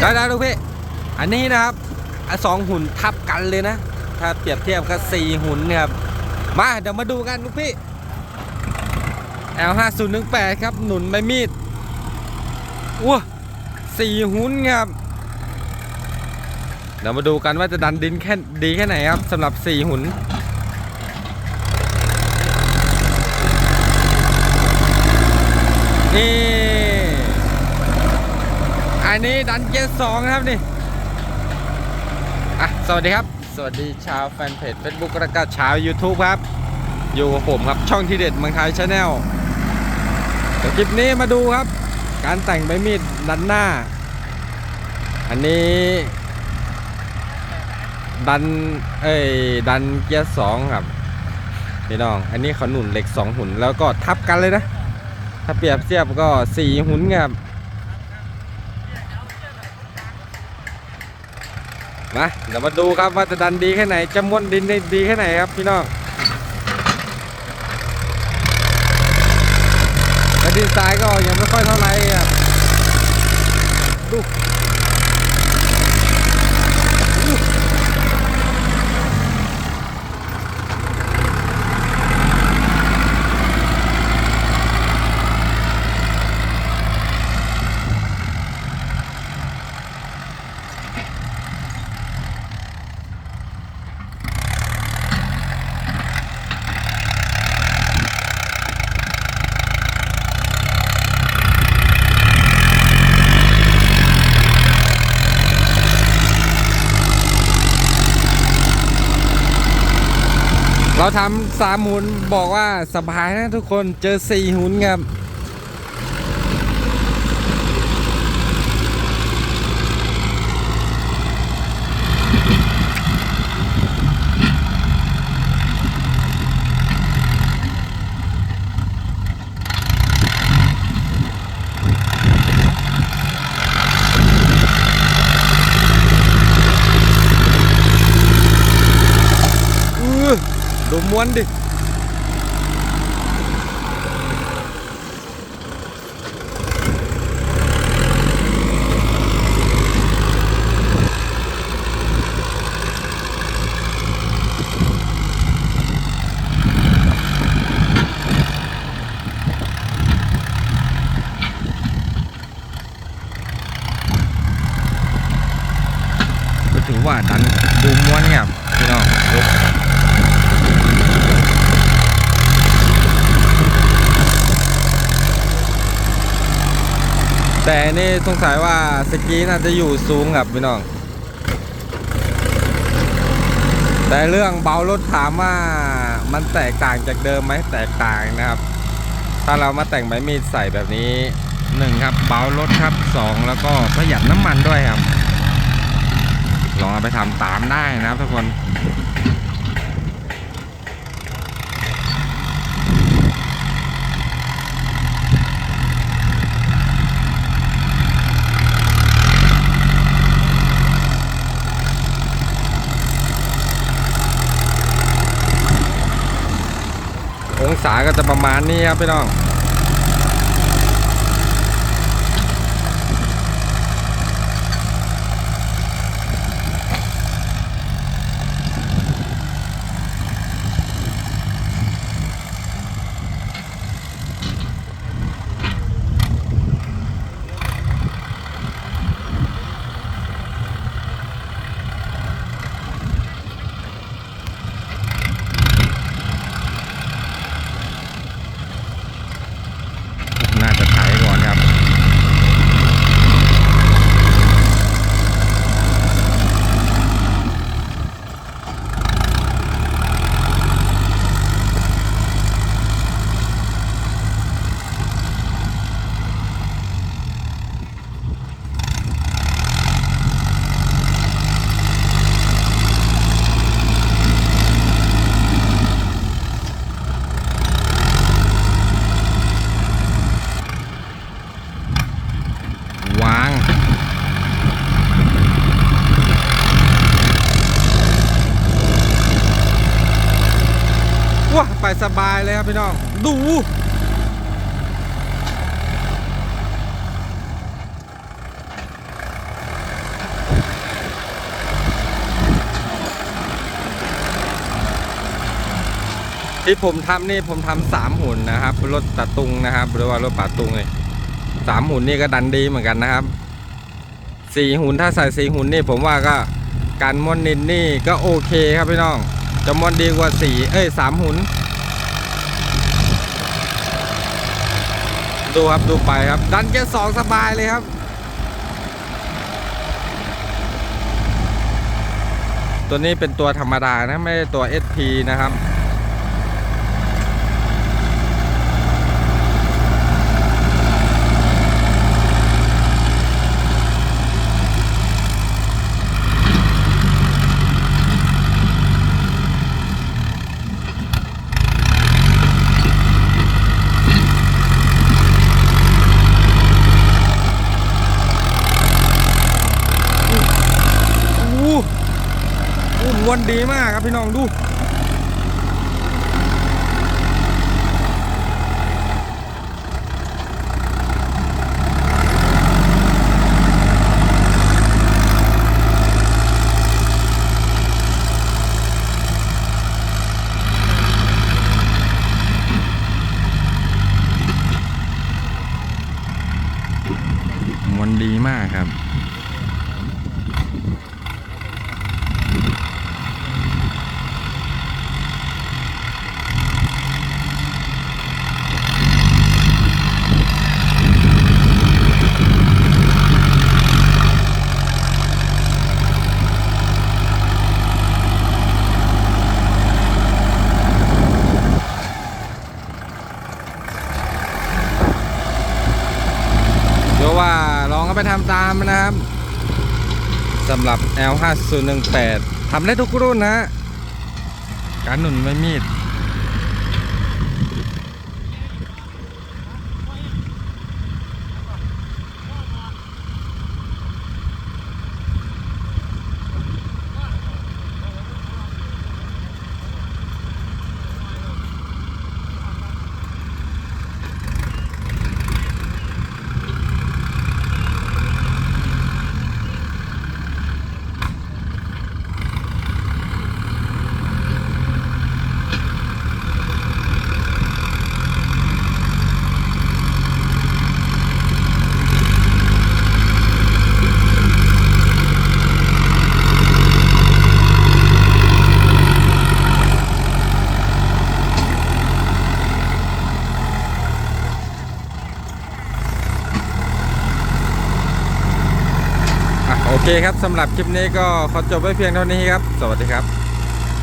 ได้ได้ลูกพี่ อันนี้นะครับสองหุ่นทับกันเลยนะ ถ้าเปรียบเทียบกับสี่หุ่นนี่ยครับ มาเดี๋ยวมาดูกันลูกพี่ L 5 0 1 8 ครับ หนุนใบมีดว้าสี่หุ่นครับ เดี๋ยวมาดูกันว่าจะดันดินแค่ดีแค่ไหนครับสำหรับสี่หุ่นนี่ อันนี้ดันเกียร์สองนะครับนี่อะสวัสดีครับ สวัสดีชาวแฟนเพจ Facebook และก็ชาว YouTube ครับ อยู่กับผมครับช่องที่เด็ดเมืองไทยชาแนลเดี๋ยวคลิปนี้มาดูครับ การแต่งใบมีดดันหน้า อันนี้ ดันเอ้ยดันเกียร์สองครับพี่น้อง อันนี้เขาหนุนเหล็กสองหุ่นแล้วก็ทับกันเลยนะ ถ้าเปรียบเทียบก็สี่หุ่นครับ มาเดี๋ยวมาดูครับว่าจะดันดีแค่ไหนจะม้วนดินได้ดีแค่ไหนครับพี่น้องแต่ดินทรายก็ยังไม่ค่อยเท่าไหร่ครับดู เราทำสามหุนบอกว่าสบายนะทุกคนเจอสี่หุนครับ อื้อ ดูม้วนดิก็ถือว่าดันดูม้วนเนี่ยพี่น้องดู แต่นี่สงสัยว่าสกีน่าจะอยู่สูงครับพี่น้อง แต่เรื่องเบารถถามว่ามันแตกต่างจากเดิมไหมแตกต่างนะครับ ถ้าเรามาแต่งไม้มีดใส่แบบนี้หนึ่งครับเบารถครับสองแล้วก็ประหยัดน้ำมันด้วยครับ ลองเอาไปทำตามได้นะครับทุกคน ษาก็จะประมาณนี้ครับพี่น้อง ว้ไปสบายเลยครับพี่น้อง ดูที่ผมทำนี่ผมทำสามหุ่นนะครับ รถตัดตุงนะครับ หรือว่ารถป่าตุงเลยสามหุ่นนี่ก็ดันดีเหมือนกันนะครับสี่หุ่นถ้าใส่สี่หุ่นนี่ผมว่าก็การม้วนนินนี่ก็โอเคครับพี่น้อง จะม้วนดีกว่าสี่เอ้ยสามหุน ดูครับดูไปครับ ดันเกียร์สองสบายเลยครับ ตัวนี้เป็นตัวธรรมดานะ ไม่ตัว SP นะครับ อู้อู้ม วนดีมากครับพี่น้องดูมวนดีมากครับ เดี๋ยวว่าลองเอา ไปทำตามนะครับสำหรับ L5018 ทำได้ทุกรุ่นนะฮะการหนุนไม่มีด อะโอ เคครับสำหรับคลิปนี้ก็ขอจบไว้เพียงเท่านี้ครับ สวัสดีครับ